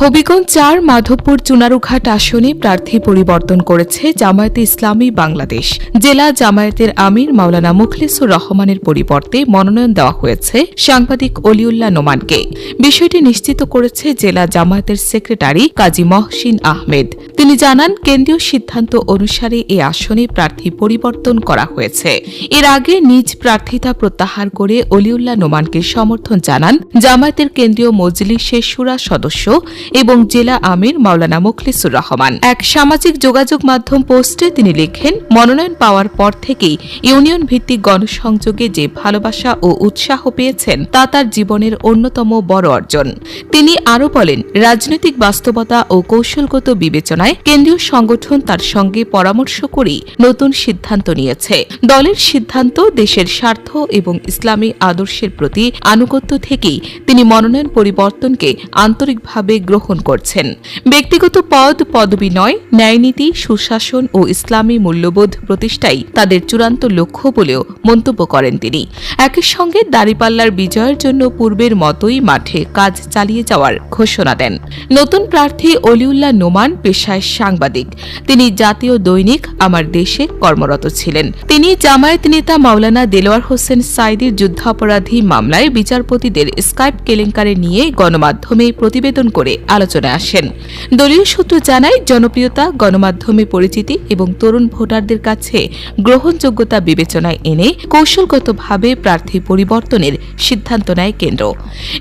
হবিগঞ্জ চার মাধবপুর চুনারুঘাট আসনে প্রার্থী পরিবর্তন করেছে জামায়াতে ইসলামী বাংলাদেশ। জেলা জামায়াতের আমির মাওলানা মুখলিসুর রহমানের পরিবর্তে মনোনয়ন দেওয়া হয়েছে সাংবাদিক অলিউল্লাহ নোমানকে। বিষয়টি নিশ্চিত করেছে জেলা জামায়াতের সেক্রেটারি কাজী মহসিন আহমেদ। তিনি জানান, কেন্দ্রীয় সিদ্ধান্ত অনুসারে এই আসনে প্রার্থী পরিবর্তন করা হয়েছে। এর আগে নিজ প্রার্থিতা প্রত্যাহার করে অলিউল্লাহ নোমানকে সমর্থন জানান জামায়াতের কেন্দ্রীয় মজলিসের সুরা সদস্য এবং জেলা আমির মাওলানা মুখলিসুর রহমান। এক সামাজিক যোগাযোগ মাধ্যম পোস্টে তিনি লেখেন, মনোনয়ন পাওয়ার পর থেকেই ইউনিয়ন ভিত্তিক গণসংযোগে যে ভালোবাসা ও উৎসাহ পেয়েছেন, তা তার জীবনের অন্যতম বড় অর্জন। তিনি আরও বলেন, রাজনৈতিক বাস্তবতা ও কৌশলগত বিবেচনায় কেন্দ্রীয় সংগঠন তার সঙ্গে পরামর্শ করেই নতুন সিদ্ধান্ত নিয়েছে। দলের সিদ্ধান্ত দেশের স্বার্থ এবং ইসলামী আদর্শের প্রতি আনুগত্য থেকেই তিনি মনোনয়ন পরিবর্তনকে আন্তরিকভাবে গ্রহণ করছেন। ব্যক্তিগত পদ পদবি নয় ন্যায়নীতি, সুশাসন ও ইসলামী মূল্যবোধ প্রতিষ্ঠাই তাদের চূড়ান্ত লক্ষ্য বলেও মন্তব্য করেন তিনি। একই সঙ্গে দাঁড়িপাল্লার বিজয়ের জন্য পূর্বের মতোই মাঠে কাজ চালিয়ে যাওয়ার ঘোষণা দেন। নতুন প্রার্থী অলিউল্লাহ নোমান পেশায় সাংবাদিক। তিনি জাতীয় দৈনিক আমার দেশে কর্মরত ছিলেন। তিনি জামায়াত নেতা মাওলানা দেলোয়ার হোসেন সাইদির যুদ্ধাপরাধী মামলায় বিচারপতিদের স্কাইপ কেলেঙ্কারি নিয়ে গণমাধ্যমে প্রতিবেদন করে আলোচনায় আসেন। দলীয় সূত্র জানায়, জনপ্রিয়তা, গণমাধ্যমে পরিচিতি এবং তরুণ ভোটারদের কাছে গ্রহণযোগ্যতা বিবেচনায় এনে কৌশলগতভাবে প্রার্থী পরিবর্তনের সিদ্ধান্ত নেয় কেন্দ্র।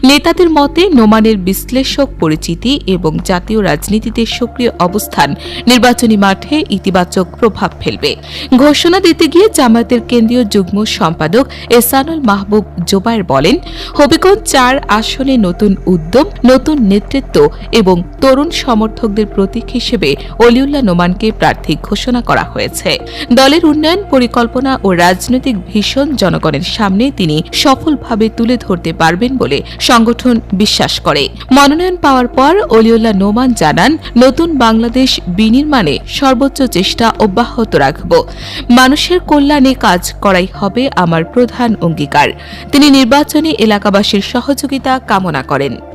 নেতাদের মতে, নোমানের বিশ্লেষক পরিচিতি এবং জাতীয় রাজনীতিতে সক্রিয় অবস্থান নির্বাচনী মাঠে ইতিবাচক প্রভাব ফেলবে। ঘোষণা দিতে গিয়ে জামায়াতের কেন্দ্রীয় যুগ্ম সম্পাদক এসানুল মাহবুব জোবায়ের বলেন, হবিগঞ্জ চার আসনে নতুন উদ্যম, নতুন নেতৃত্ব এবং তরুণ সমর্থকদের প্রতীক হিসেবে অলিউল্লাহ নোমানকে প্রার্থী ঘোষণা করা হয়েছে। দলের উন্নয়ন, পরিকল্পনা ও রাজনৈতিক ভীষণ জনগণের সামনে তিনি সফলভাবে তুলে ধরতে পারবেন বলে সংগঠন বিশ্বাস করে। মনোনয়ন পাওয়ার পর অলিউল্লাহ নোমান জানান, নতুন বাংলাদেশ বিনির্মাণে সর্বোচ্চ চেষ্টা অব্যাহত রাখব। মানুষের কল্যাণে কাজ করাই হবে আমার প্রধান অঙ্গীকার। তিনি নির্বাচনী এলাকাবাসীর সহযোগিতা কামনা করেন।